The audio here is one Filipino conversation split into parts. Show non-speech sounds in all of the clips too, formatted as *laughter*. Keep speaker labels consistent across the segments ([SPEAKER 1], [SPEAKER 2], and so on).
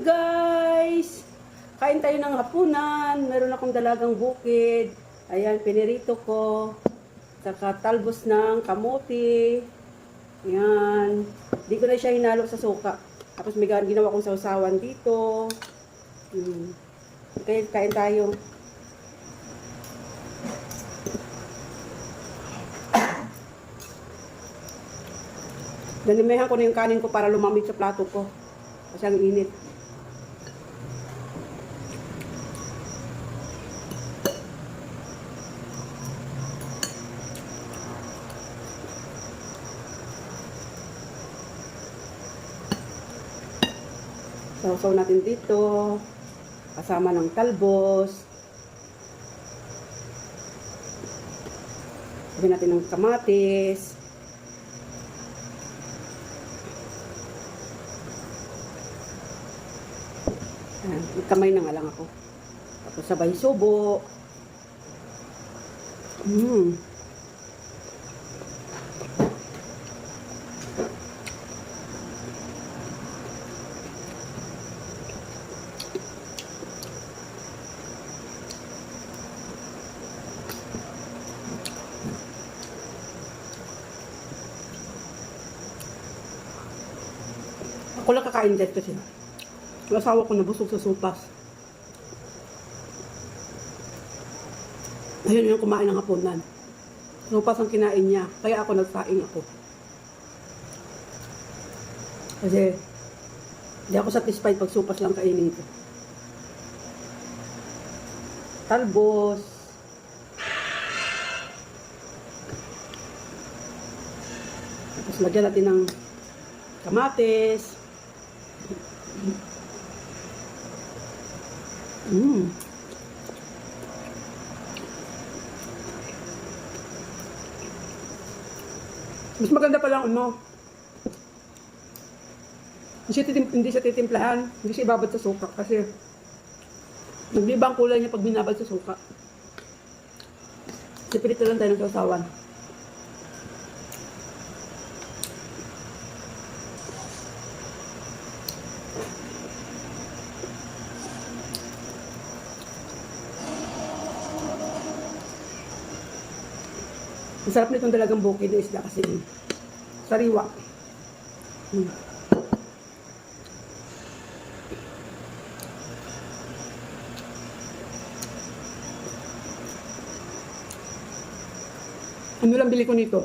[SPEAKER 1] guys! Kain tayo ng hapunan. Meron akong dalagang bukid. Ayan, pinirito ko. Saka talbos ng kamote. Ayan. Di ko na siya hinalo sa suka. Tapos may ginawa kong sausawan dito. Hmm. Okay, kain tayo. Nanimehan ko na yung kanin ko para lumamig sa plato ko. Kasi ang init. Sausaw natin dito. Kasama ng talbos. Lagyan natin ng kamatis. Ayan, magkamay na nga lang ako. Tapos sabay subo. Mm. Ako lang kakain dyan kasi. Yung asawa ko nabusog sa sopas. Ayun yung kumain ng hapunan. Sopas ang kinain niya. Kaya ako nagsaing ako. Kasi, hindi ako satisfied pag sopas lang kainin ko. Talbos. Tapos lagyan natin ng kamatis. Mm. Mas maganda pa lang ano. Hindi siya, titim, hindi siya titimplahan. Hindi siya ibabad sa suka. Kasi nagliba ang kulay niya pag binabad sa suka. Sipirito lang tayo ng sausawan. Ang sarap nitong dalagang bukid na isda kasi sariwa. Hmm. Ano lang bili ko nito?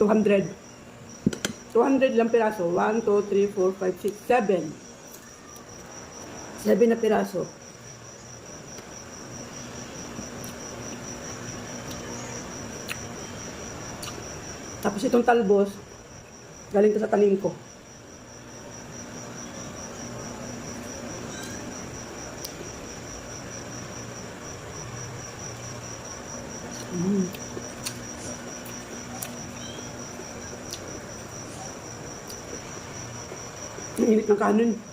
[SPEAKER 1] 200. 200 lang piraso. 1, 2, 3, 4, 5, 6, 7. 7 na piraso. Tapos itong talbos, galing to sa tanim ko. Mm. Ang init ng kanin.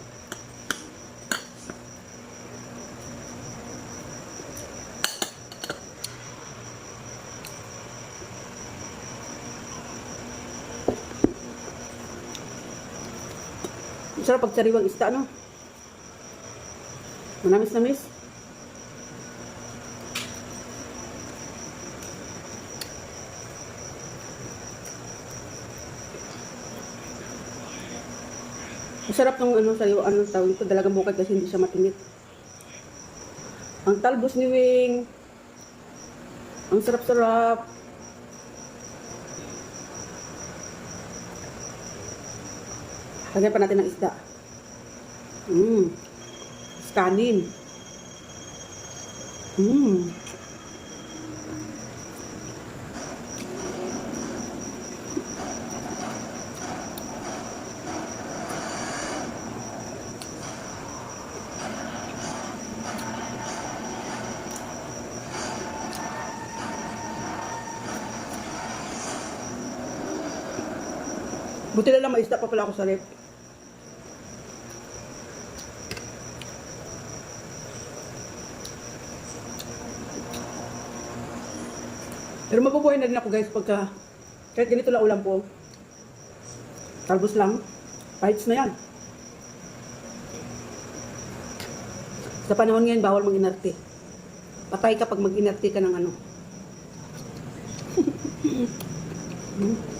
[SPEAKER 1] Sarap pag sariwang isda, no? Manamis na miss. Ang sarap ng ano sa'yo, ano tawag ito, dalagang bukad kasi hindi siya matingit. Ang talbos ni Wing. Ang sarap-sarap. Lagyan pa natin ng isda. Mmm. Kanin. Mmm. Buti na lang may isda pa pala ako sa rep. Pero mabubuhay na rin ako guys pagka kahit ganito lang ulam po. Talbos lang. Pipes na yan. Sa panahon ngayon, bawal mag-inarte. Patay kapag mag-inarte ka ng ano. *laughs* mm.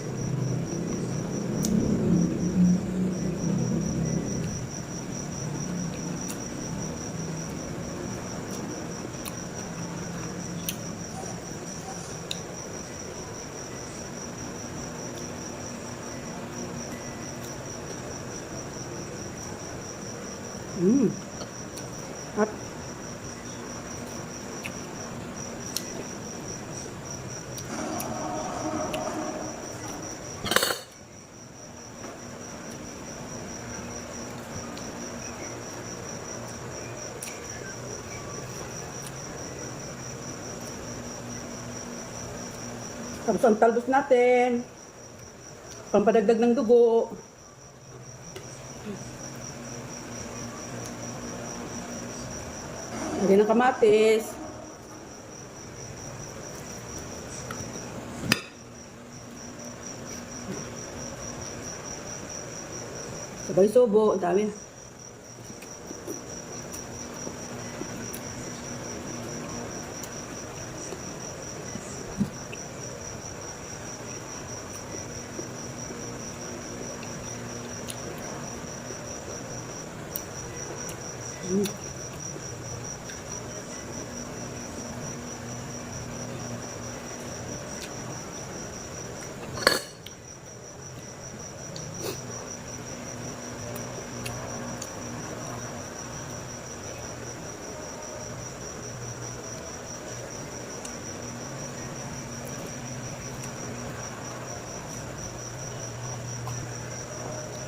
[SPEAKER 1] At Tapos ang talbos natin. Pampadagdag ng dugo. Lagyan ng kamatis. Sabay subo, ang dami.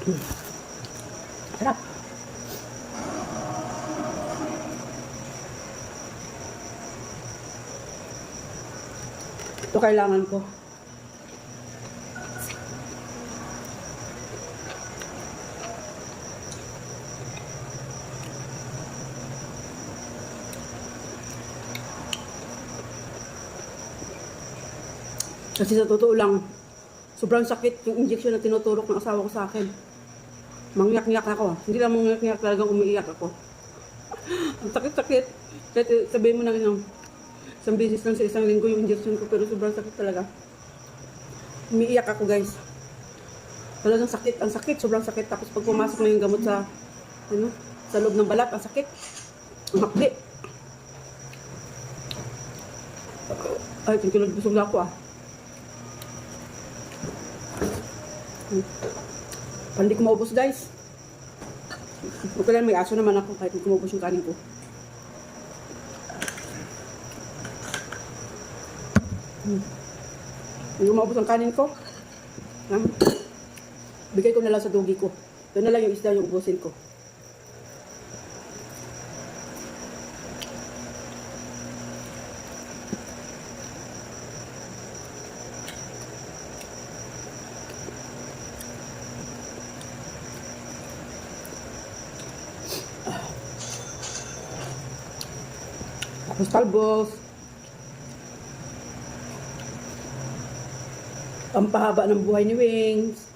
[SPEAKER 1] Sarap. Ito kailangan ko. Kasi sa totoo lang, sobrang sakit yung injection na tinuturok ng asawa ko sa akin. Mangyak-ngyak ako. Hindi lang mangyak-ngyak talagang umiiyak ako. *laughs* Ang sakit-sakit. Kahit sabihin mo na yung isang beses lang sa isang linggo yung injection ko pero sobrang sakit talaga. Umiiyak ako guys. Talagang sakit. Ang sakit. Sobrang sakit. Tapos pag pumasok na yung gamot sa ano, sa loob ng balat, ang sakit. Ang makli. Ay, tingkilod busog na ako ah. Pandi ko maubos guys. Okay lang, may aso naman ako kahit hindi maubos yung kanin ko. Hmm. Hindi ko maubos ang kanin ko. Um, bigay ko na lang sa dugi ko. Ito na lang yung isda yung ubusin ko. Tapos talbos. Ang pahaba ng buhay ni Wings.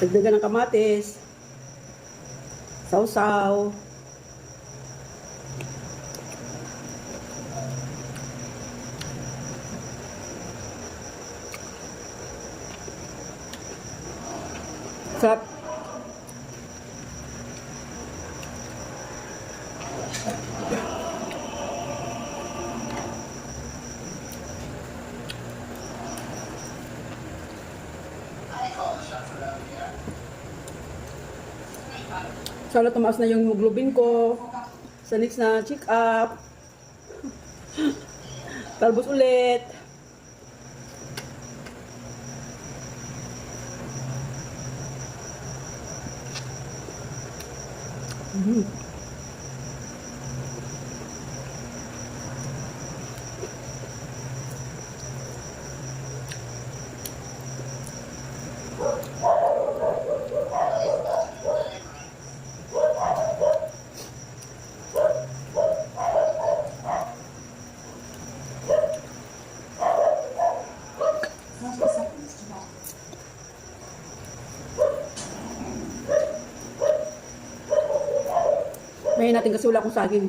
[SPEAKER 1] Dagdagan ng kamatis. Sausaw. Sarap. Sana tumaas na yung hemoglobin ko. Sa next na check up. *laughs* Talbos ulit. Mhm. Kasi wala akong saging.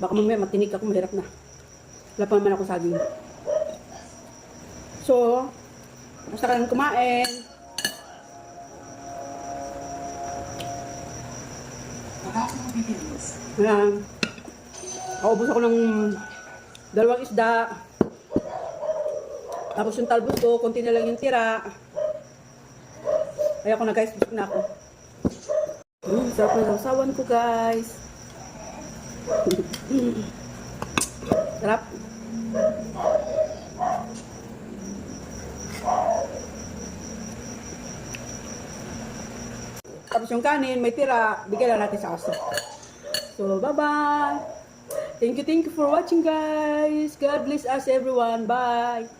[SPEAKER 1] Baka mamaya matinik ako, mahirap na. Wala pa naman ako saging. So, basta ka nang kumain. Ayan. Kaubos ako ng dalawang isda. Tapos yung talbos ko, konti na lang yung tira. Kaya ako na guys, busog na ako. Mm, sarap ng sausawan ko guys. Sarap. Tapos yung kanin, may tira, bigyan lang natin sa aso. So, bye-bye! Thank you, thank you for watching guys! God bless us everyone! Bye!